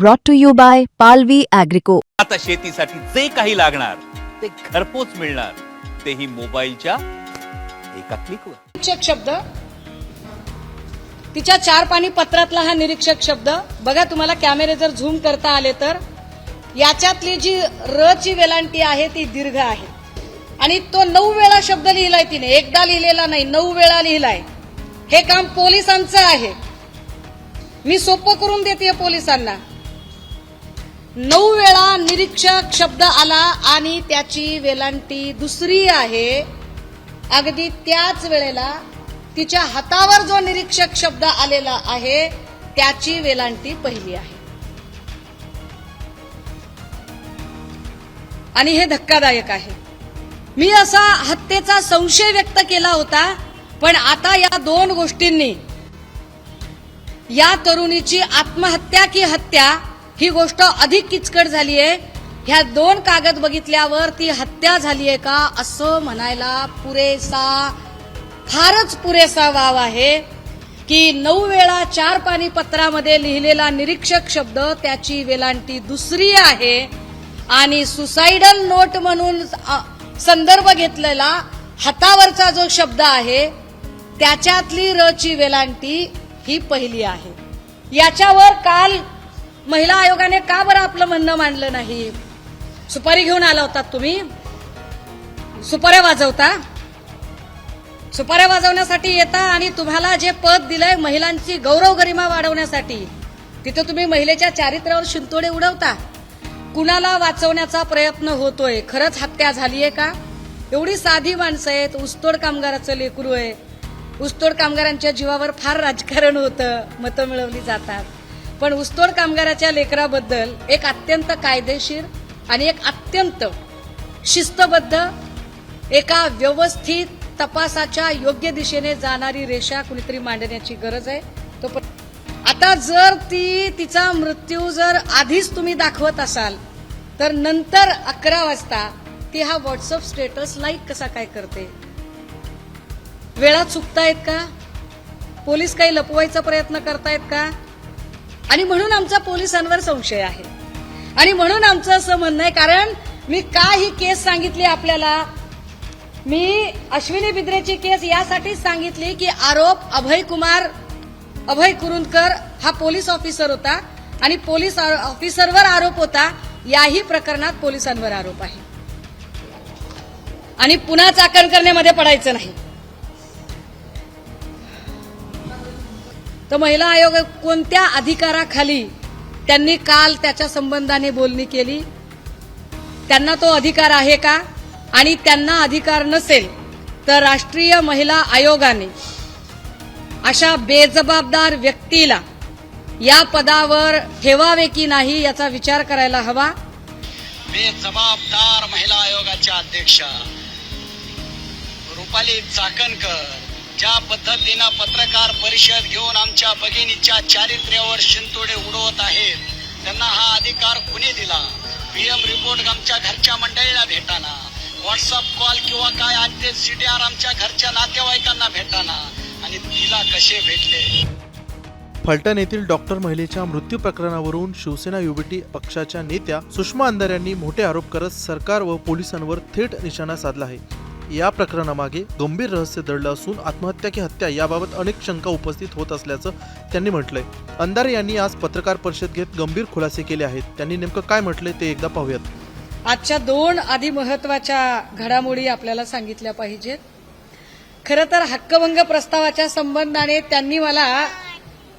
brought to you by Palvi Agrico. आता शेतीसाठी जे काही लागणार ते घरपोच मिळणार. तेही मोबाईलच्या एका क्लिकवर. निरीक्षक शब्द. तिच्या चार पाणी पत्रातला हा निरीक्षक शब्द. बघा तुम्हाला कॅमेरे जर झूम करता आले तर. याच्यातली जी र ची वेलांटी आहे ती दीर्घ आहे. आणि तो नऊ वेळा शब्द लिहिलाय तिने. एकदा लिहिलेला नाही नऊ वेळा लिहिलाय. हे काम पोलिसांचं आहे. मी सोपं करून देते पोलिसांना. नऊ वेळा निरीक्षक शब्द आला आणि त्याची वेलांटी दुसरी आहे. अगदी त्याच वेळेला तिच्या हातावर जो निरीक्षक शब्द आलेला आहे त्याची वेलांटी पहिली आहे. आणि हे धक्कादायक आहे. मी असा हत्येचा संशय व्यक्त केला होता पण आता या दोन गोष्टींनी या तरुणीची आत्महत्या की हत्या ही गोष्ट अधिक किचकट झाली आहे ह्या दोन कागद बघितल्यावर ती हत्या झाली आहे का असं म्हणायला पुरेसा फारच पुरेसा वाव आहे की नऊ वेळा चार पाणी पत्रामध्ये लिहिलेला निरीक्षक शब्द त्याची वेलांटी दुसरी आहे. आणि सुसाइडल नोट म्हणून संदर्भ घेतलेला हातावरचा जो शब्द आहे त्याच्यातली रची वेलांटी ही पहिली आहे. याच्यावर काल महिला आयोगाने का बरं आपलं म्हणणं मांडलं नाही? सुपारी घेऊन आला होता तुम्ही. सुपाऱ्या वाजवता. सुपाऱ्या वाजवण्यासाठी येता आणि तुम्हाला जे पद दिलंय महिलांची गौरव गरिमा वाढवण्यासाठी तिथं तुम्ही महिलेच्या चारित्र्यावर शिंतोडे उडवता. कुणाला वाचवण्याचा प्रयत्न होतोय? खरंच हत्या झालीये का? एवढी साधी माणसं आहेत ऊसतोड कामगाराचं लेकरू आहे. ऊसतोड कामगारांच्या जीवावर फार राजकारण होतं. मतं मिळवली जातात. पण ऊसतोड कामगाराच्या लेकराबद्दल एक अत्यंत कायदेशीर आणि एक अत्यंत शिस्तबद्ध एका व्यवस्थित तपासाच्या योग्य दिशेने जाणारी रेषा कुणीतरी मांडण्याची गरज आहे. तो पण आता जर ती तिचा मृत्यू जर आधीच तुम्ही दाखवत असाल तर नंतर अकरा वाजता ती हा व्हॉट्सअप स्टेटस लाईक कसा काय करते? वेळा चुकतायत का? पोलीस काही लपवायचा प्रयत्न करतायत का? आणि म्हणून आमचा पोलिसांवर संशय आहे. आणि म्हणून आमचं असं म्हणणं आहे कारण मी का ही केस सांगितली आपल्याला? मी अश्विनी बिद्रेची केस यासाठीच सांगितली की आरोप अभय कुमार अभय कुरुंदकर हा पोलीस ऑफिसर होता आणि पोलीस ऑफिसरवर आरोप होता याही प्रकरणात पोलिसांवर आरोप आहे. आणि पुन्हा चाकण करण्यामध्ये पडायचं नाही. तर महिला आयोग कोणत्या अधिकाराखाली त्यांनी काल त्याच्या संबंधाने बोलणी केली? त्यांना तो अधिकार आहे का? आणि त्यांना अधिकार नसेल तर राष्ट्रीय महिला आयोगाने अशा बेजबाबदार व्यक्तीला या पदावर ठेवावे की नाही याचा विचार करायला हवा? बेजबाबदार महिला आयोगाच्या अध्यक्ष रुपाली चाकणकर ज्या पद्धतीनं पत्रकार परिषद घेऊन आमच्या भगिनीच्या चारित्र्यावर शिंतोडे उडवत आहेत त्यांना हा अधिकार कुणी दिला? पीएम रिपोर्ट आमच्या घरच्या मंडळीला भेटाना? व्हॉट्सअप कॉल किंवा काय आजचे सीडीआर आमच्या घरच्या नातेवाईकांना भेटाना? आणि तिला कसे भेटले? फलटण येथील डॉक्टर महिलेच्या मृत्यू प्रकरणावरून शिवसेना युबीटी पक्षाच्या नेत्या सुषमा अंधार यांनी मोठे आरोप करत सरकार व पोलिसांवर थेट निशाणा साधला आहे. या प्रकरणामागे गंभीर रहस्य दडलं असून आत्महत्या की हत्या याबाबत अनेक शंका उपस्थित होत असल्याचं त्यांनी म्हटलंय. अंधारे यांनी आज पत्रकार परिषद घेत गंभीर खुलासे केले आहेत. त्यांनी नेमकं काय म्हटलंय ते एकदा पाहूयात. आजच्या दोन आधी महत्त्वाच्या घडामोडी आपल्याला सांगितल्या पाहिजेत. खरं तर हक्कभंग प्रस्तावाच्या संबंधाने त्यांनी मला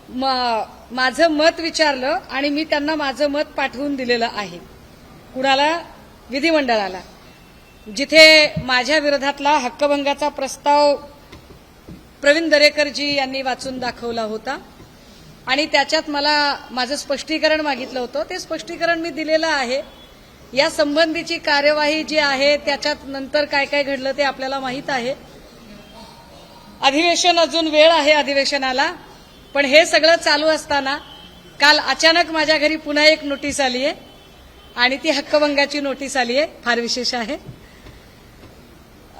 म- माझं मत विचारलं आणि मी त्यांना माझं मत पाठवून दिलेलं आहे. कुणाला? विधिमंडळाला. जिथे माझ्या विरोधातला हक्कभंगाचा प्रस्ताव प्रवीण दरेकरजी यांनी वाचून दाखवला होता. आणि त्याच्यात मला माझं स्पष्टीकरण मागितलं होतं. ते स्पष्टीकरण मी दिलेलं आहे. या संबंधीची कार्यवाही जी आहे त्याच्यात नंतर काय काय घडलं ते आपल्याला माहीत आहे. अधिवेशन अजून वेळ आहे अधिवेशनाला पण हे सगळं चालू असताना काल अचानक माझ्या घरी पुन्हा एक नोटीस आली आहे आणि ती हक्कभंगाची नोटीस आली आहे फार विशेष आहे.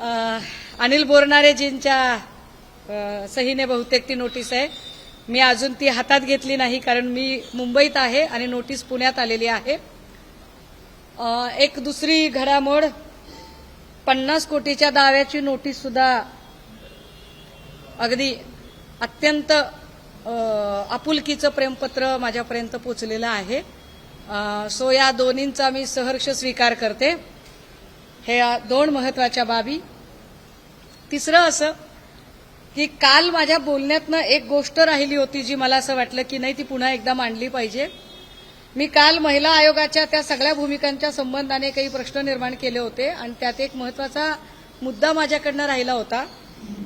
अनिल बोरणारेजींच्या सहीने बहुतेक ती नोटीस आहे. मी अजून ती हातात घेतली नाही कारण मी मुंबईत आहे आणि नोटीस पुण्यात आलेली आहे. एक दुसरी घडामोड पन्नास कोटीच्या दाव्याची नोटीस सुद्धा अगदी अत्यंत आपुलकीचं प्रेमपत्र माझ्यापर्यंत पोचलेलं आहे. सो या दोन्हींचा मी सहर्ष स्वीकार करते. हे या दोन महत्त्वाच्या बाबी. तिसरं असं की काल माझ्या बोलण्यातनं एक गोष्ट राहिली होती जी मला असं वाटलं की नाही ती पुन्हा एकदा मांडली पाहिजे. मी काल महिला आयोगाच्या त्या सगळ्या भूमिकांच्या संबंधाने काही प्रश्न निर्माण केले होते आणि त्यात एक महत्त्वाचा मुद्दा माझ्याकडनं राहिला होता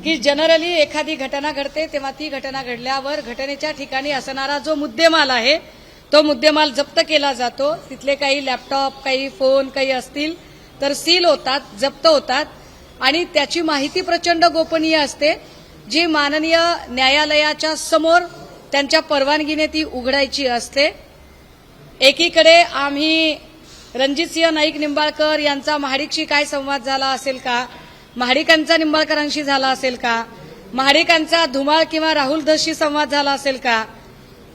की जनरली एखादी घटना घडते तेव्हा ती घटना घडल्यावर घटनेच्या ठिकाणी असणारा जो मुद्देमाल आहे तो मुद्देमाल जप्त केला जातो. तिथले काही लॅपटॉप काही फोन काही असतील तर सील होतात जप्त होतात. आणि त्याची माहिती प्रचंड गोपनीय असते जी माननीय न्यायालयाच्या समोर त्यांच्या परवानगीने ती उघडायची असते. एकीकडे आम्ही रणजितसिंह नाईक निंबाळकर यांचा महाडिकशी काय संवाद झाला असेल का? महाडिकांचा निंबाळकरांशी झाला असेल का? महाडिकांचा धुमाळ किंवा राहुल धसशी संवाद झाला असेल का?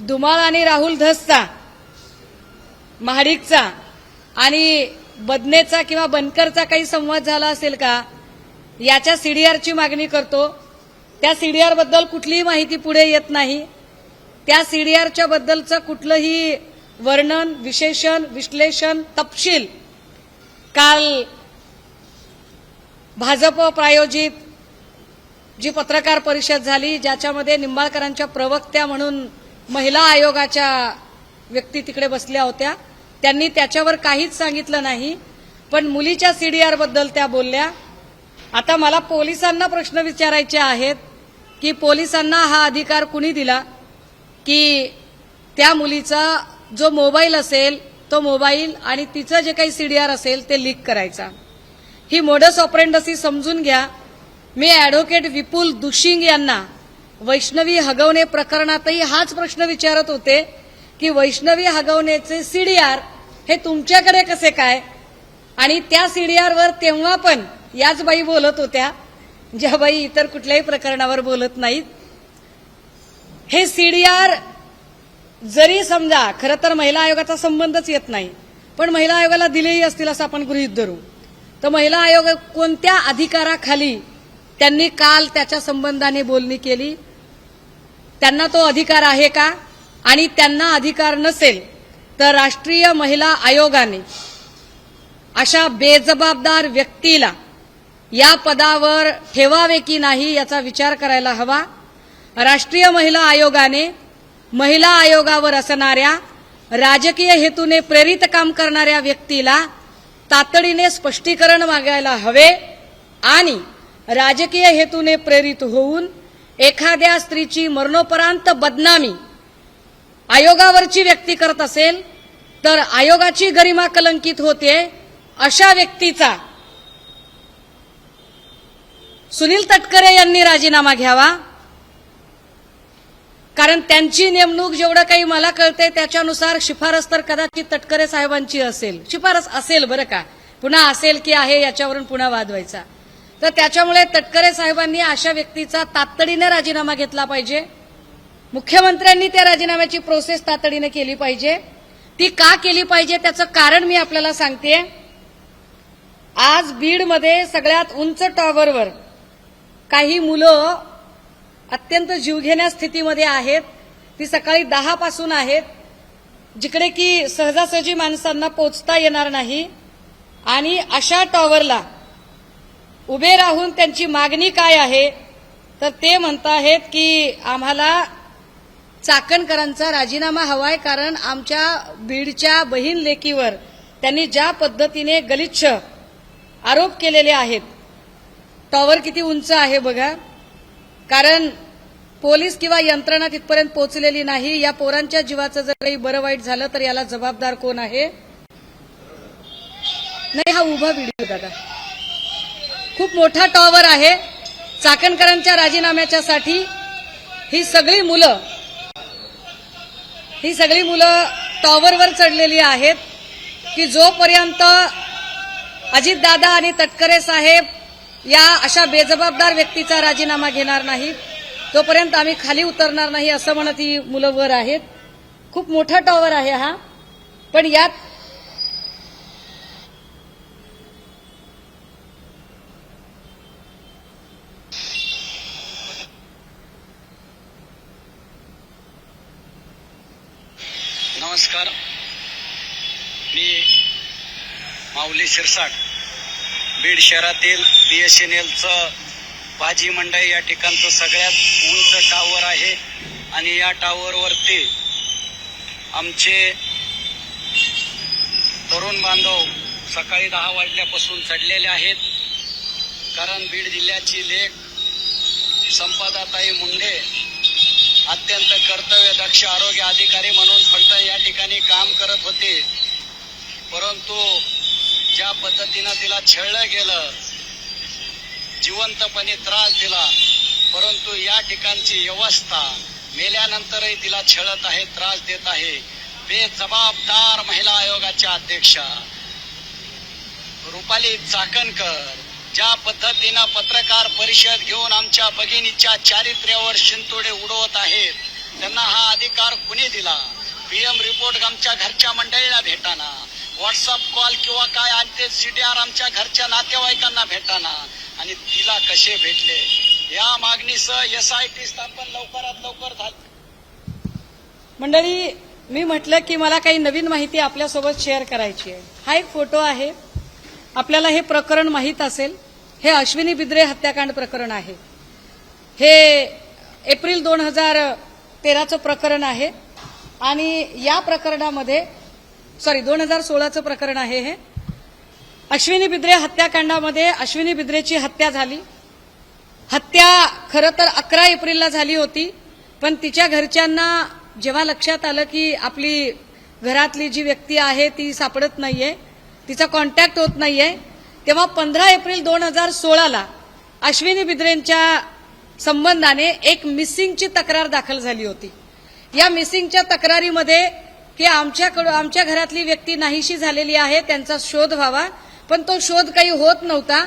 धुमाळ आणि राहुल धसचा महाडिकचा. आणि बदनेचा किंवा बनकरचा काही संवाद झाला असेल का? याच्या सीडीआरची मागणी करतो. त्या सीडीआरबद्दल कुठलीही माहिती पुढे येत नाही. त्या सीडीआरच्या बद्दलचं कुठलंही वर्णन विशेषण विश्लेषण तपशील काल भाजप प्रायोजित जी पत्रकार परिषद झाली ज्याच्यामध्ये निंबाळकरांच्या प्रवक्त्या म्हणून महिला आयोगाच्या व्यक्ती तिकडे बसल्या होत्या. त्यांनी त्याच्यावर काहीच सांगितलं नाही पण मुलीच्या सीडीआरबद्दल त्या बोलल्या. आता मला पोलिसांना प्रश्न विचारायचे आहेत की पोलिसांना हा अधिकार कुणी दिला? की त्या मुलीचा जो मोबाईल असेल तो मोबाईल आणि तिचं जे काही सीडीआर असेल ते लीक करायचा. ही मोडस ऑपरेंडसी समजून घ्या. मी ॲडव्होकेट विपुल दुशिंग यांना वैष्णवी हगवणे प्रकरणातही हाच प्रश्न विचारत होते की वैष्णवी हगवणेचे सीडीआर हे तुमच्याकडे कसे काय? आणि त्या सीडीआरवर तेव्हा पण याच बाई बोलत होत्या ज्या बाई इतर कुठल्याही प्रकरणावर बोलत नाहीत. हे सीडीआर जरी समजा खरं तर महिला आयोगाचा संबंधच येत नाही पण महिला आयोगाला दिलेही असतील असं आपण गृहीत धरू. तर महिला आयोग कोणत्या अधिकाराखाली त्यांनी काल त्याच्या संबंधाने बोलणी केली? त्यांना तो अधिकार आहे का? आणि त्यांना अधिकार नसेल तर राष्ट्रीय महिला आयोगाने अशा बेजबाबदार व्यक्तीला या पदावर ठेवावे की नाही याचा विचार करायला हवा. राष्ट्रीय महिला आयोगाने महिला आयोगावर असणाऱ्या राजकीय हेतूने प्रेरित काम करणाऱ्या व्यक्तीला तातडीने स्पष्टीकरण मागायला हवे आणि राजकीय हेतूने प्रेरित होऊन एखाद्या स्त्रीची मरणोपरांत बदनामी आयोगावरची व्यक्ती करत असेल तर आयोगाची गरिमा कलंकित होते अशा व्यक्तीचा सुनील तटकरे यांनी राजीनामा घ्यावा. कारण त्यांची नेमणूक जेवढं काही मला कळते त्याच्यानुसार शिफारस तर कदाचित तटकरे साहेबांची असेल. शिफारस असेल बरं का. पुन्हा असेल की आहे याच्यावरून पुन्हा वाद व्हायचा तर त्याच्यामुळे तटकरे साहेबांनी अशा व्यक्तीचा तातडीने राजीनामा घेतला पाहिजे. मुख्यमंत्र्यांनी त्या राजीनाम्याची प्रोसेस तातडीनं केली पाहिजे. ती का केली पाहिजे त्याचं कारण मी आपल्याला सांगते आज बीडमध्ये सगळ्यात उंच टॉवरवर काही मुलं अत्यंत जीवघेण्या स्थितीमध्ये आहेत. ती सकाळी दहा पासून आहेत. जिकडे की सहजासहजी माणसांना पोचता येणार नाही. आणि अशा टॉवरला उभे राहून त्यांची मागणी काय आहे? तर ते म्हणताहेत की आम्हाला चाकणकरांचा राजीनामा हवाय कारण आमच्या बीडच्या बहीण लेकीवर त्यांनी ज्या पद्धतीने गलिच्छ आरोप केलेले आहेत टॉवर किती उंच आहे बघा. कारण पोलीस किंवा यंत्रणा तिथपर्यंत पोहोचलेली नाही. या पोरांच्या जीवाचं जर काही बरं वाईट झालं तर याला जबाबदार कोण आहे? नाही हा उभा व्हिडिओ दादा. खूप मोठा टॉवर आहे. चाकणकरांच्या राजीनाम्याच्या साठी ही सगळी मुलं ही सगळी मुलं टॉवरवर चढलेली आहेत की जोपर्यंत अजितदादा आणि तटकरे साहेब या अशा बेजबाबदार व्यक्तीचा राजीनामा घेणार नाही तोपर्यंत आम्ही खाली उतरणार नाही असं म्हणत ही मुलं वर आहेत. खूप मोठा टॉवर आहे हा. पण यात नमस्कार. मी माऊली शिरसाट बीड शहरातील बी एस एन एलचं भाजी मंडई या ठिकाणचं सगळ्यात उंच टावर आहे आणि या टावरवरती आमचे तरुण बांधव सकाळी दहा वाजल्यापासून चढलेले आहेत. कारण बीड जिल्ह्याची लेख संपादाताई मुंडे अत्यंत कर्तव्य दक्ष आरोग्य अधिकारी म्हणून फक्त या ठिकाणी काम करत होते. परंतु ज्या पद्धतीनं तिला छळलं गेलं जिवंतपणे त्रास दिला परंतु या ठिकाणची व्यवस्था मेल्यानंतरही तिला छळत आहे त्रास देत आहे. बेजबाबदार महिला आयोगाच्या अध्यक्षा. रुपाली चाकणकर. ज्या पद्धतीनं पत्रकार परिषद घेऊन आमच्या भगिनीच्या चारित्र्यावर शिंतोडे उडवत आहेत त्यांना हा अधिकार कुणी दिला? पीएम रिपोर्ट आमच्या घरच्या मंडळीला भेटाना? व्हॉट्सअप कॉल किंवा काय आणते सीडीआर आमच्या घरच्या नातेवाईकांना भेटाना? आणि तिला कसे भेटले? या मागणीसह एस आय टी स्थापन लवकरात लवकर झाली. मंडळी मी म्हटलं की मला काही नवीन माहिती आपल्यासोबत शेअर करायची आहे. हा एक फोटो आहे. आपल्याला हे प्रकरण माहीत असेल. हे अश्विनी बिद्रे हत्याकांड प्रकरण आहे. हे एप्रिल दोन हजार तेराचं प्रकरण आहे आणि या प्रकरणामध्ये सॉरी दोन हजार सोळाचं प्रकरण आहे हे. अश्विनी बिद्रे हत्याकांडामध्ये अश्विनी बिद्रेची हत्या झाली. हत्या खरं तर अकरा एप्रिलला झाली होती पण तिच्या घरच्यांना जेव्हा लक्षात आलं की आपली घरातली जी व्यक्ती आहे ती सापडत नाहीये तिचा कॉन्टॅक्ट होत नाहीये. तेव्हा पंधरा एप्रिल दोन हजार सोळाला अश्विनी बिद्रेंच्या संबंधाने एक मिसिंगची तक्रार दाखल झाली होती. या मिसिंगच्या तक्रारीमध्ये की आमच्याकडून आमच्या घरातली व्यक्ती नाहीशी झालेली आहे त्यांचा शोध व्हावा. पण तो शोध काही होत नव्हता.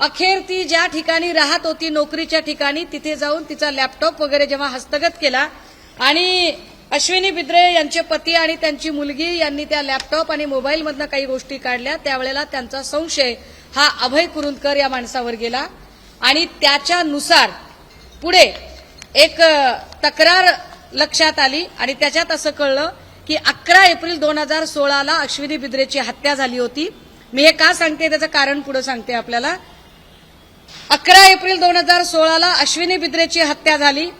अखेर ती ज्या ठिकाणी राहत होती नोकरीच्या ठिकाणी तिथे जाऊन तिचा लॅपटॉप वगैरे जेव्हा हस्तगत केला आणि अश्विनी बिद्रे यांचे पती आणि त्यांची मुलगी यांनी त्या लॅपटॉप आणि मोबाईलमधनं काही गोष्टी काढल्या. त्यावेळेला त्यांचा संशय हा अभय कुरुंदकर या माणसावर गेला. आणि त्याच्यानुसार पुढे एक तक्रार लक्षात आली. आणि त्याच्यात असं कळलं की अकरा एप्रिल दोन हजार सोळाला अश्विनी बिद्रेची हत्या झाली होती. मी हे का सांगते? त्याचं कारण पुढे सांगते आपल्याला. अकरा एप्रिल दोन हजार सोळाला अश्विनी बिद्रेची हत्या झाली.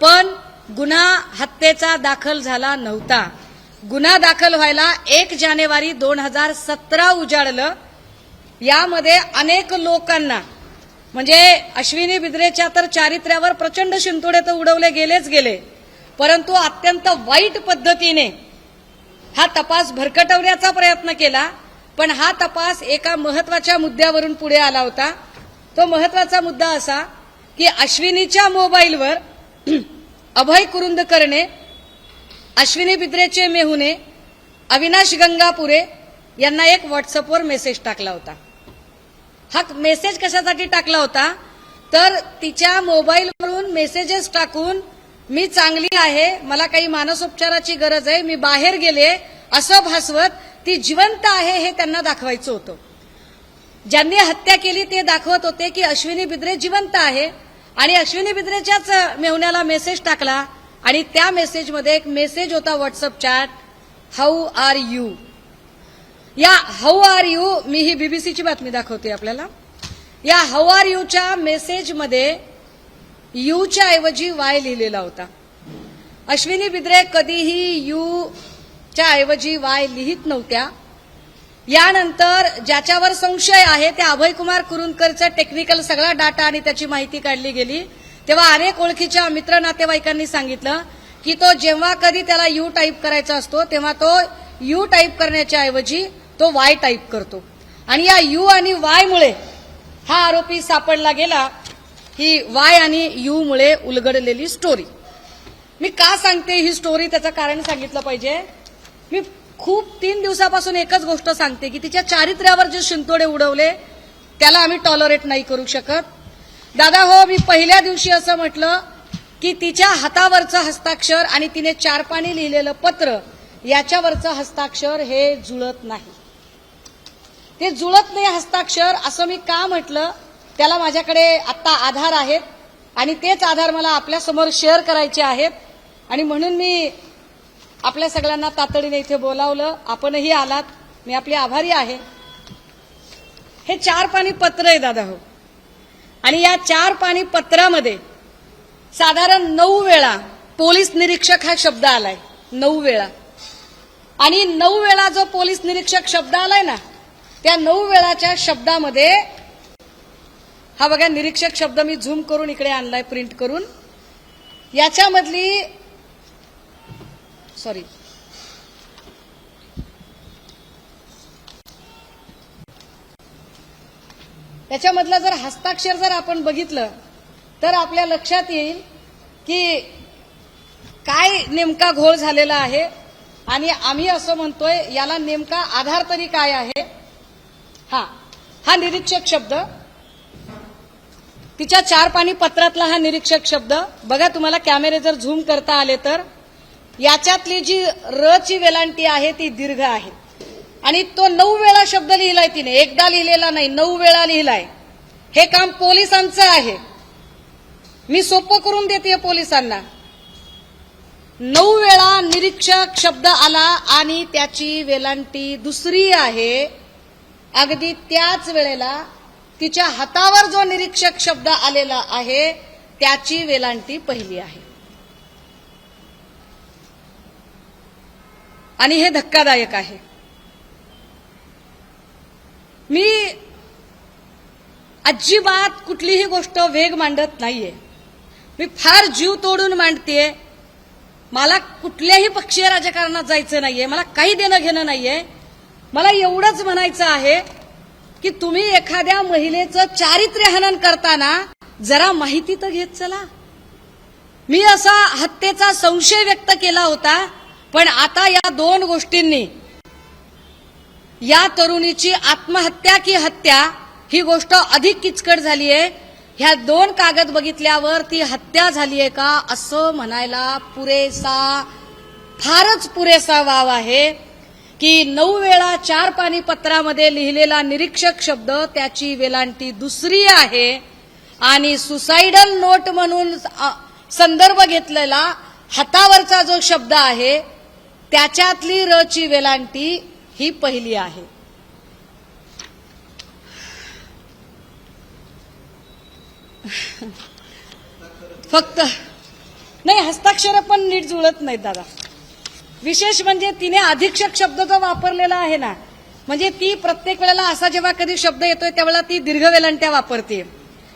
पण गुन्हा हत्येचा दाखल झाला नव्हता. गुन्हा दाखल व्हायला एक जानेवारी दोन हजार सतरा उजाडलं. यामध्ये अनेक लोकांना म्हणजे अश्विनी बिद्रेच्या तर चारित्र्यावर प्रचंड शिंतोडे तर उडवले गेलेच गेले. परंतु अत्यंत वाईट पद्धतीने हा तपास भरकटवण्याचा प्रयत्न केला पण हा तपास एका महत्त्वाच्या मुद्द्यावरून पुढे आला होता. तो महत्त्वाचा मुद्दा असा की अश्विनीच्या मोबाईलवर अभय कुरुंदकरणे अश्विनी बिद्रेचे मेहुने अविनाश गंगापुरे यांना एक व्हॉट्सअपवर मेसेज टाकला होता. हा मेसेज कशासाठी टाकला होता? तर तिच्या मोबाईलवरून मेसेजेस टाकून मी चांगली आहे मला काही मानसोपचाराची गरज आहे मी बाहेर गेले असं भासवत ती जिवंत आहे हे त्यांना दाखवायचं होतं. ज्यांनी हत्या केली ते दाखवत होते की अश्विनी बिद्रे जिवंत आहे. आणि अश्विनी बिद्रेच्याच मेहुण्याला मेसेज टाकला आणि त्या मेसेजमध्ये एक मेसेज होता WhatsApp chat how are you या हाऊ आर यू मी ही बीबीसीची बातमी दाखवते आपल्याला. या हाऊ आर यूच्या मेसेजमध्ये यूच्या ऐवजी वाय लिहिलेला होता. अश्विनी बिद्रे कधीही यूच्या ऐवजी वाय लिहित नव्हत्या. यानंतर ज्याच्यावर संशय आहे त्या अभयकुमार कुरुंदकरचा टेक्निकल सगळा डाटा आणि त्याची माहिती काढली गेली. तेव्हा अनेक ओळखीच्या मित्र नातेवाईकांनी सांगितलं की तो जेव्हा कधी त्याला यू टाईप करायचा असतो तेव्हा तो यू टाईप करण्याच्या ऐवजी तो वाय टाईप करतो. आणि या यू आणि वायमुळे हा आरोपी सापडला गेला. ही वाय आणि यू मुळे उलगडलेली स्टोरी मी का सांगते ही स्टोरी त्याचं कारण सांगितलं पाहिजे. मी खूप तीन दिवसापासून एकच गोष्ट सांगते की तिच्या चारित्र्यावर जे शिंतोडे उडवले त्याला आम्ही टॉलरेट नाही करू शकत. दादा हो मी पहिल्या दिवशी असं म्हटलं की तिच्या हातावरचं हस्ताक्षर आणि तिने चार पाणी लिहिलेलं पत्र याच्यावरचं हस्ताक्षर हे जुळत नाही. ते जुळत नाही हस्ताक्षर असं मी का म्हटलं त्याला माझ्याकडे आत्ता आधार आहेत आणि तेच आधार मला आपल्यासमोर शेअर करायचे आहेत. आणि म्हणून मी आपल्या सगळ्यांना तातडीने इथे बोलावलं. आपणही आलात. मी आपली आभारी आहे. हे चार पाणी पत्र आहे दादा हो. आणि या चार पाणी पत्रामध्ये साधारण नऊ वेळा पोलीस निरीक्षक हा शब्द आलाय. नऊ वेळा. आणि नऊ वेळा जो पोलीस निरीक्षक शब्द आलाय ना त्या नऊ वेळाच्या शब्दामध्ये हा बघा निरीक्षक शब्द मी झूम करून इकडे आणलाय प्रिंट करून. याच्यामधली सॉरी. त्याच्यामधलं जर हस्ताक्षर जर आपण बघितलं तर आपल्या लक्षात येईल की काय नेमका घोळ झालेला आहे आणि आम्ही असं म्हणतोय याला नेमका आधार तरी काय आहे? हा हा निरीक्षक शब्द. तिच्या चार पाणी पत्रातला हा निरीक्षक शब्द. बघा तुम्हाला कॅमेरे जर झूम करता आले तर. याच्यातली जी र ची वेलांटी आहे ती दीर्घ आहे. आणि तो नऊ वेळा शब्द लिहिलाय तिने. एकदा लिहिलेला नाही नऊ वेळा लिहिलाय. हे काम पोलिसांचं आहे. मी सोपं करून देते पोलिसांना. नऊ वेळा निरीक्षक शब्द आला आणि त्याची वेलांटी दुसरी आहे. अगदी त्याच वेळेला तिच्या हातावर जो निरीक्षक शब्द आलेला आहे त्याची वेलांटी पहिली आहे. आणि हे धक्कादायक आहे. मी अजिबात कुठलीही गोष्ट वेग मांडत नाहीये. मी फार जीव तोडून मांडतेय. मला कुठल्याही पक्षीय राजकारणात जायचं नाहीये. मला काही देणं घेणं नाहीये. मला एवढंच म्हणायचं आहे की तुम्ही एखाद्या महिलेचं चारित्र्य हनन करताना जरा माहिती तर घेत चला. मी असा हत्येचा संशय व्यक्त केला होता पण आता या दोन गोष्टींनी या तरुणीची आत्महत्या की हत्या ही गोष्ट अधिक किचकट झाली आहे ह्या दोन कागद बघितल्यावर ती हत्या झाली आहे का असं म्हणायला पुरेसा फारच पुरेसा वाव आहे की नऊ वेळा चार पाणी पत्रामध्ये लिहिलेला निरीक्षक शब्द त्याची वेलांटी दुसरी आहे आणि सुसाइडल नोट म्हणून संदर्भ घेतलेला हातावरचा जो शब्द आहे त्याच्यातली र ची वेलांटी ही पहिली आहे. फक्त नाही हस्ताक्षर पण नीट जुळत नाहीत दादा. विशेष म्हणजे तिने अधीक्षक शब्द जो वापरलेला आहे ना म्हणजे ती प्रत्येक वेळेला असा जेव्हा कधी शब्द येतोय त्यावेळेला ती दीर्घ वेलांट्या वापरते.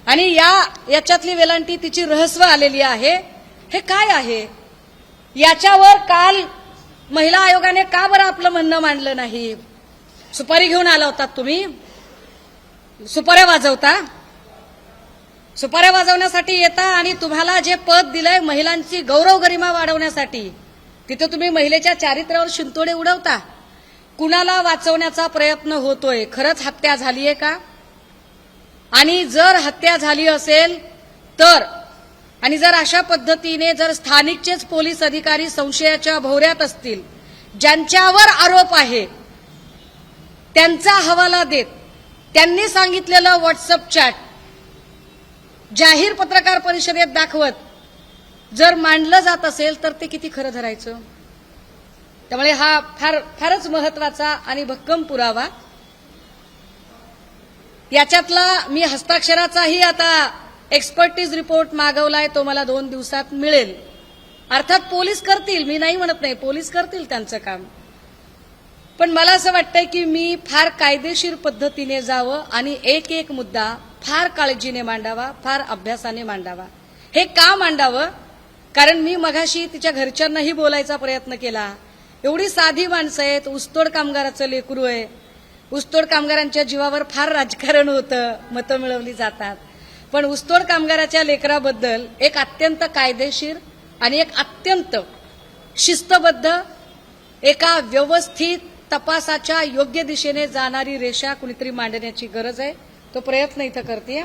आणि या याच्यातली वेलांटी तिची रहस्व आलेली आहे. हे काय आहे? याच्यावर काल महिला आयोगाने का बरं आपलं म्हणणं मांडलं नाही? सुपारी घेऊन आला होतात तुम्ही? सुपाऱ्या वाजवता? सुपाऱ्या वाजवण्यासाठी येता आणि तुम्हाला जे पद दिलंय महिलांची गौरव गरिमा वाढवण्यासाठी तिथे तुम्ही महिलेच्या चारित्र्यावर शिंतोडे उडवता. कुणाला वाचवण्याचा प्रयत्न होतोय? खरंच हत्या झालीये का? आणि जर हत्या झाली असेल तर आणि जर अशा पद्धतीने जर स्थानिकचेच पोलीस अधिकारी संशयाच्या भोवऱ्यात असतील ज्यांच्यावर आरोप आहे त्यांचा हवाला देत त्यांनी सांगितलेलं व्हॉट्सअप चॅट जाहीर पत्रकार परिषदेत दाखवत जर मांडलं जात असेल तर ते किती खरं धरायचं? त्यामुळे हा फार फारच महत्त्वाचा आणि भक्कम पुरावा. याच्यातला मी हस्ताक्षराचाही आता एक्सपर्टीज रिपोर्ट मागवलाय तो मला दोन दिवसात मिळेल. अर्थात पोलीस करतील मी नाही म्हणत नाही पोलीस करतील त्यांचं काम. पण मला असं वाटतंय की मी फार कायदेशीर पद्धतीने जावं आणि एक एक मुद्दा फार काळजीने मांडावा फार अभ्यासाने मांडावा. हे का मांडावं? कारण मी मघाशी तिच्या घरच्यांनाही बोलायचा प्रयत्न केला. एवढी साधी माणसं आहेत ऊसतोड कामगाराचं लेकरू आहे. ऊसतोड कामगारांच्या जीवावर फार राजकारण होतं मतं मिळवली जातात. पण ऊसतोड कामगाराच्या लेकराबद्दल एक अत्यंत कायदेशीर आणि एक अत्यंत शिस्तबद्ध एका व्यवस्थित तपासाच्या योग्य दिशेने जाणारी रेषा कुणीतरी मांडण्याची गरज आहे. तो प्रयत्न इथं करते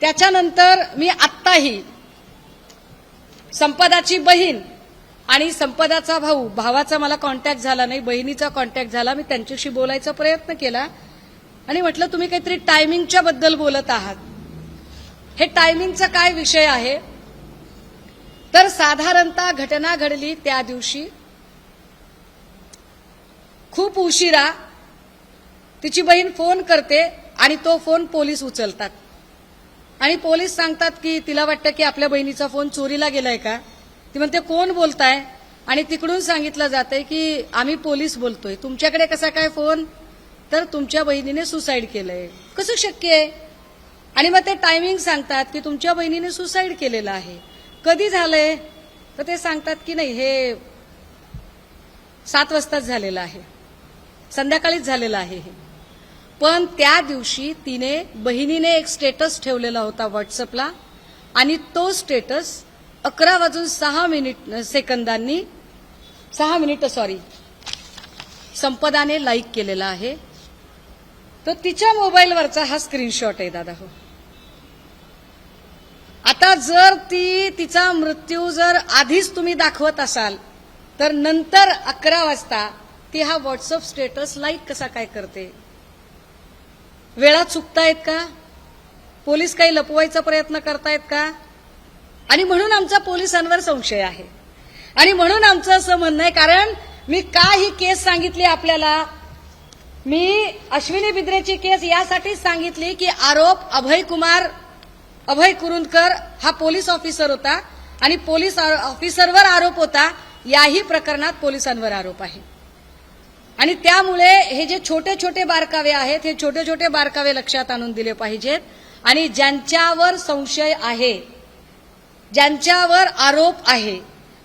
त्याच्यानंतर मी आत्ताही संपदाची बहीण आणि संपदाचा भाऊ भावाचा मला कॉन्टॅक्ट झाला नाही बहिणीचा कॉन्टॅक्ट झाला मी त्यांच्याशी बोलायचा प्रयत्न केला. आणि म्हटलं तुम्ही काहीतरी टायमिंगच्या बद्दल बोलत आहात. हे टायमिंगचा काय विषय आहे? तर साधारणतः घटना घडली त्या दिवशी. खूप उशिरा तिची बहीण फोन करते आणि तो फोन पोलीस उचलतात. आणि पोलीस सांगतात की तिला वाटतं की आपल्या बहिणीचा फोन चोरीला गेलाय का? ती म्हणते कोण बोलताय? आणि तिकडून सांगितलं जातंय की आम्ही पोलीस बोलतोय. तुमच्याकडे कसा काय फोन तर तुमच्या बहिणीने सुसाईड केलंय. कसं शक्य आहे? आणि मग ते टायमिंग सांगतात की तुमच्या बहिणीने सुसाईड केलेलं आहे. कधी झालंय? तर ते सांगतात की नाही हे सात वाजताच झालेलं आहे. संध्याकाळीच झालेलं आहे हे. पण त्या दिवशी तिने बहिणीने एक स्टेटस ठेवलेला होता व्हॉट्सअपला आणि तो स्टेटस अकरा वाजून सहा मिनिट सेकंदांनी सहा मिनिट सॉरी संपदाने लाईक केलेला आहे. तो तिच्या मोबाईलवरचा हा स्क्रीनशॉट आहे दादा हो. आता जर ती तिचा मृत्यू जर आधीच तुम्ही दाखवत असाल तर नंतर अकरा वाजता ती हा व्हॉट्सअप स्टेटस लाईक कसा काय करते? वेळा चुकतायत का? पोलीस काही लपवायचा प्रयत्न करतायत का? आणि म्हणून आमचा पोलिसांवर संशय आहे. आणि म्हणून आमचं असं म्हणणं आहे कारण मी का ही केस सांगितली आपल्याला? मी अश्विनी बिद्रेची केस यासाठीच सांगितली की आरोप अभय कुमार अभय कुरुंदकर हा पोलीस ऑफिसर होता आणि पोलीस ऑफिसरवर आरोप होता याही प्रकरणात पोलिसांवर आरोप आहे. आणि त्यामुळे हे जे छोटे छोटे बारकावे आहेत हे छोटे छोटे बारकावे लक्षात आणून दिले पाहिजेत. आणि ज्यांच्यावर संशय आहे ज्यांच्यावर आरोप आहे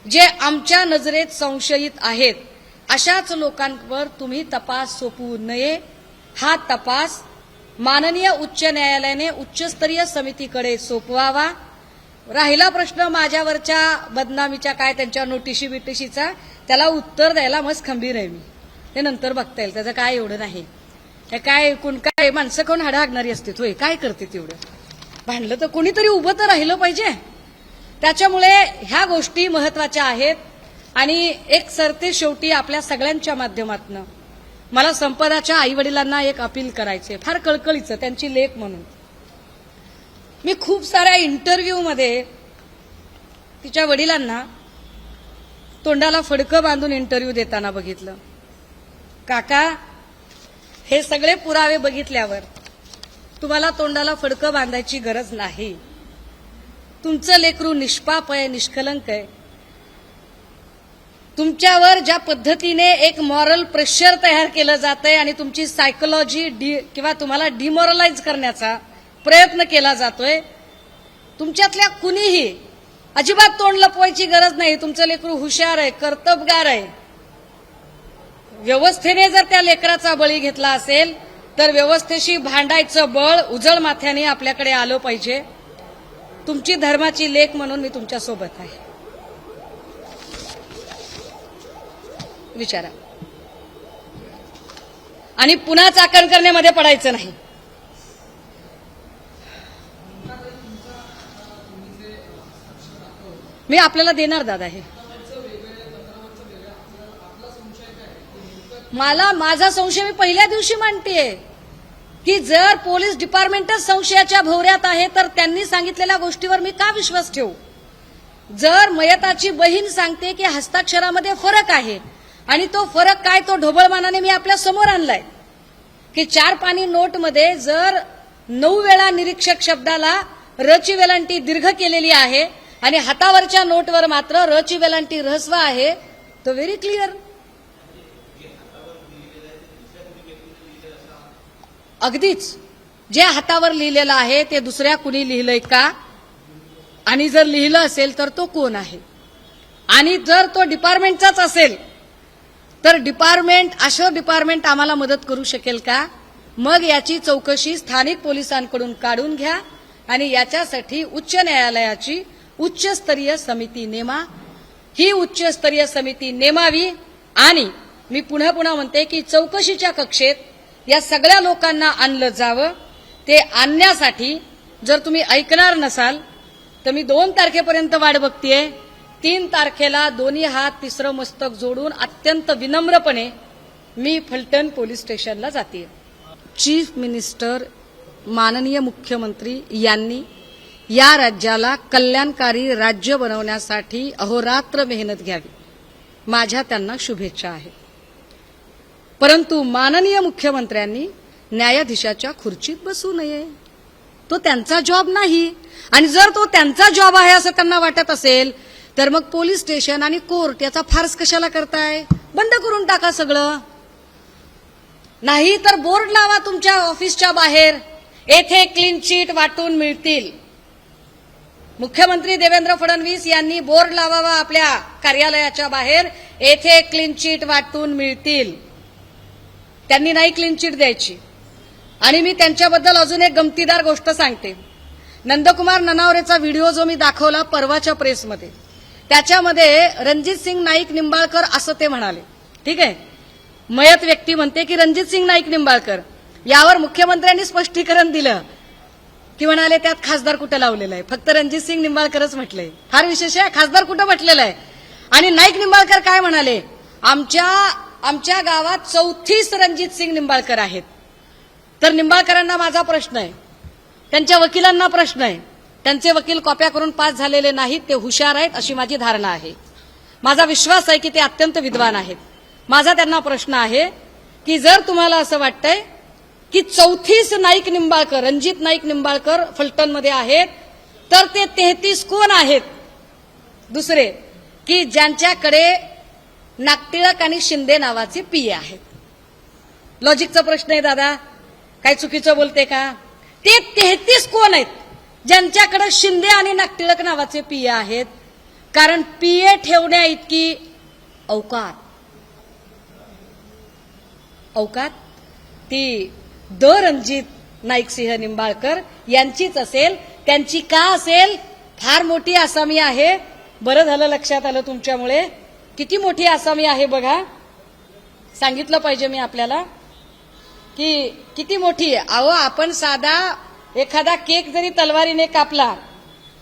जे आमच्या नजरेत संशयित आहेत अशाच लोकांवर तुम्ही तपास सोपवू नये. हा तपास माननीय उच्च न्यायालयाने उच्चस्तरीय समितीकडे सोपवावा. राहिला प्रश्न माझ्यावरच्या बदनामीच्या काय त्यांच्या नोटिशी बिटिशीचा त्याला उत्तर द्यायला मस्त खंबीर आहे मी. ते नंतर बघता येईल त्याचं काय एवढं नाही. हे काय कोण काय माणसं कोण हडागणारी हागणारी असते होय काय करते तेवढं? भांडलं तर कोणीतरी उभं तर राहिलं पाहिजे. त्याच्यामुळे ह्या गोष्टी महत्त्वाच्या आहेत आणि एक सरते शेवटी आपल्या सगळ्यांच्या माध्यमातनं मला संपदाच्या आई वडिलांना एक अपील करायचे फार कळकळीचं त्यांची लेख म्हणून. मी खूप साऱ्या इंटरव्ह्यूमध्ये तिच्या वडिलांना तोंडाला फडकं बांधून इंटरव्ह्यू देताना बघितलं. काका हे सगळे पुरावे बघितल्यावर तुम्हाला तोंडाला फडकं बांधायची गरज नाही. तुमचं लेकरू निष्पाप आहे निष्कलंक आहे. तुमच्यावर ज्या पद्धतीने एक मॉरल प्रेशर तयार केलं जात आहे आणि तुमची सायकोलॉजी डी किंवा तुम्हाला डिमॉरलाइज करण्याचा प्रयत्न केला जातोय तुमच्यातल्या कुणीही अजिबात तोंड लपवायची गरज नाही. तुमचं लेकरू हुशार आहे कर्तबगार आहे. व्यवस्थेने जर त्या लेकराचा बळी घेतला असेल तर व्यवस्थेशी भांडायचं बळ उजळ माथ्याने आपल्याकडे आलं पाहिजे. तुमची धर्माची लेख म्हणून मी तुमच्यासोबत आहे. विचारा. आणि पुन्हा चाकण करण्यामध्ये पडायचं नाही. मी आपल्याला देणार दादा हे. मला माझा संशय मी पहिल्या दिवशी मांडतेय की जर पोलीस डिपार्टमेंटच संशयाच्या भोवऱ्यात आहे तर त्यांनी सांगितलेल्या गोष्टीवर मी का विश्वास ठेवू? जर मयताची बहीण सांगते की हस्ताक्षरामध्ये फरक आहे आणि तो फरक काय तो ढोबळमानाने मी आपल्यासमोर आणलाय. की चार पाणी नोटमध्ये जर नऊ वेळा निरीक्षक शब्दाला रची वेलांटी दीर्घ केलेली आहे आणि हातावरच्या नोटवर मात्र रची वेलांटी रहस्व आहे तो व्हेरी क्लिअर अगदीच. जे हातावर लिहिलेलं आहे ते दुसऱ्या कुणी लिहिलंय का? आणि जर लिहिलं असेल तर तो कोण आहे? आणि जर तो डिपार्टमेंटचाच असेल तर डिपार्टमेंट अशं डिपार्टमेंट आम्हाला मदत करू शकेल का? मग याची चौकशी स्थानिक पोलिसांकडून काढून घ्या आणि याच्यासाठी उच्च न्यायालयाची उच्चस्तरीय समिती नेमा. ही उच्चस्तरीय समिती नेमावी आणि मी पुन्हा पुन्हा म्हणते की चौकशीच्या कक्षेत या सगळ्या लोकांना आणलं जावं. ते आणण्यासाठी जर तुम्ही ऐकणार नसाल तर मी दोन तारखेपर्यंत वाट बघतीये. तीन तारखेला दोन्ही हात तिसरं मस्तक जोडून अत्यंत विनम्रपणे मी फलटण पोलीस स्टेशनला जाते. चीफ मिनिस्टर माननीय मुख्यमंत्री यांनी या राज्याला कल्याणकारी राज्य बनवण्यासाठी अहोरात्र मेहनत घ्यावी. माझ्या त्यांना शुभेच्छा आहेत. परंतु माननीय मुख्यमंत्र्यांनी न्यायाधीशाच्या खुर्चीत बसू नये. तो त्यांचा जॉब नाही. आणि जर तो त्यांचा जॉब आहे असं त्यांना वाटत असेल तर मग पोलीस स्टेशन आणि कोर्ट याचा फार्स कशाला करताय? बंद करून टाका सगळं. नाही तर बोर्ड लावा तुमच्या ऑफिसच्या बाहेर. येथे क्लीन चिट वाटून मिळतील. मुख्यमंत्री देवेंद्र फडणवीस यांनी बोर्ड लावावा आपल्या कार्यालयाच्या बाहेर. येथे क्लीन चिट वाटून मिळतील. त्यांनी नाही क्लीन चिट द्यायची. आणि मी त्यांच्याबद्दल अजून एक गमतीदार गोष्ट सांगते. नंदकुमार ननावरेचा व्हिडिओ जो मी दाखवला परवाच्या प्रेसमध्ये त्याच्यामध्ये रणजित सिंग नाईक निंबाळकर असं ते म्हणाले. ठीक आहे? मयत व्यक्ती म्हणते की रणजित सिंग नाईक निंबाळकर. यावर मुख्यमंत्र्यांनी स्पष्टीकरण दिलं. की म्हणाले त्यात खासदार कुठं लावलेलं आहे? फक्त रणजित सिंग निंबाळकरच म्हटलंय. फार विशेष आहे खासदार कुठं म्हटलेलं आहे? आणि नाईक निंबाळकर काय म्हणाले? आमच्या आमच्या गावात चौथीस रणजित सिंग निंबाळकर आहेत. तर निंबाळकरांना माझा प्रश्न आहे. त्यांच्या वकिलांना प्रश्न आहे. त्यांचे वकील कॉप्या करून पास झालेले नाहीत ते हुशार आहेत अशी माझी धारणा आहे. माझा विश्वास आहे की ते अत्यंत विद्वान आहेत. माझा त्यांना प्रश्न आहे की जर तुम्हाला असं वाटतंय की चौथीस नाईक निंबाळकर रणजित नाईक निंबाळकर फलटणमध्ये आहेत तर ते तेहतीस कोण आहेत? दुसरे की ज्यांच्याकडे नागटिळक आणि शिंदे नावाचे पीए आहेत. लॉजिकचा प्रश्न आहे दादा. काय चुकीचं बोलते का? ते तेहतीस कोण आहेत? ज्यांच्याकडे शिंदे आणि नागटिळक नावाचे पीए आहेत कारण पीए ठेवण्या इतकी अवकात. अवकात? ती द रणजित नाईक सिंह निंबाळकर यांचीच असेल. त्यांची का असेल? फार मोठी आसामी आहे. बरं झालं लक्षात आलं तुमच्यामुळे. किती मोठी आसामी आहे बघा. सांगितलं पाहिजे मी आपल्याला की किती मोठी आहे. अहो आपण साधा एखादा केक जरी तलवारीने कापला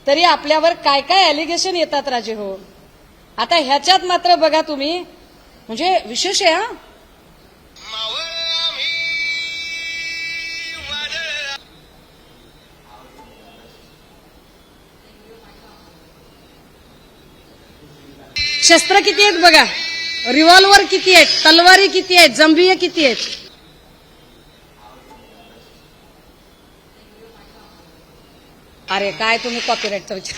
तरी आपल्यावर काय काय अलिगेशन येतात राजे हो? आता ह्याच्यात मात्र बघा तुम्ही म्हणजे विशेष आहे हा? शस्त्र किती आहेत बघा? रिव्हॉल्वर किती आहेत? तलवारी किती आहेत? जंभीय किती आहेत? अरे काय तुम्ही कॉपीराईटचा विचार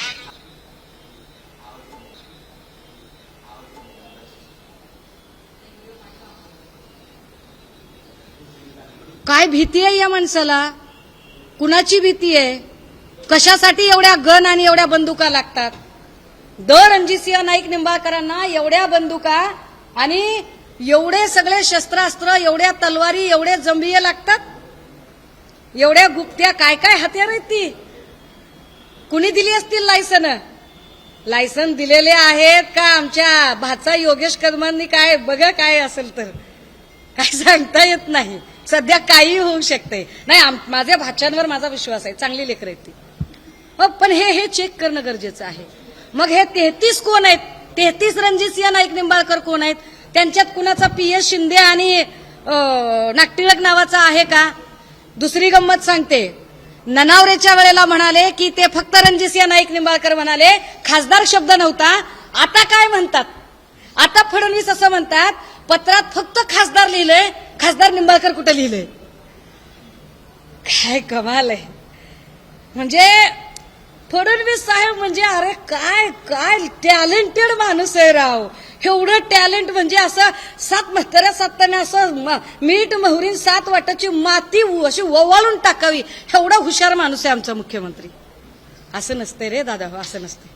काय भीती आहे या माणसाला? कुणाची भीती आहे? कशासाठी एवढ्या गन आणि एवढ्या बंदुका लागतात? द रणजितसिंह नाईक निंबाळकरांना एवढ्या बंदुका आणि एवढे सगळे शस्त्रास्त्र एवढ्या तलवारी एवढे जंबिये लागतात? एवढ्या गुप्त्या काय काय हत्यार आहेत ती? कुणी दिली असतील लायसन? लायसन दिलेले आहेत का आमच्या भाचा योगेश कदमांनी? काय बघा काय असेल तर. काय सांगता येत नाही. सध्या काही होऊ शकते. नाही आम- माझ्या भाच्यांवर माझा विश्वास आहे. चांगली लेकर आहेत ती. हो, पण हे हे चेक करणं गरजेचं आहे. मग हे तेहतीस कोण आहेत? तेहतीस रणजितसिंह नाईक निंबाळकर कोण आहेत? त्यांच्यात कुणाचा पी एस शिंदे आणि नागटिळक नावाचा आहे का? दुसरी गंमत सांगते. ननावरेच्या वेळेला म्हणाले की ते फक्त रणजितसिंह नाईक निंबाळकर म्हणाले. खासदार शब्द नव्हता. आता काय म्हणतात? आता फडणवीस असं म्हणतात पत्रात फक्त खासदार लिहिलंय खासदार निंबाळकर कुठं लिहिलंय? काय कमाल आहे. म्हणजे फडणवीस साहेब म्हणजे अरे काय काय टॅलेंटेड माणूस आहे राव. एवढं टॅलेंट म्हणजे असं सात म्हाताऱ्या साताने असं मीठ मोहरीन सात वाटाची माती उ- अशी ओवाळून टाकावी. एवढा हुशार माणूस आहे आमचा मुख्यमंत्री. असं नसतंय रे दादा हो, असं नसतंय.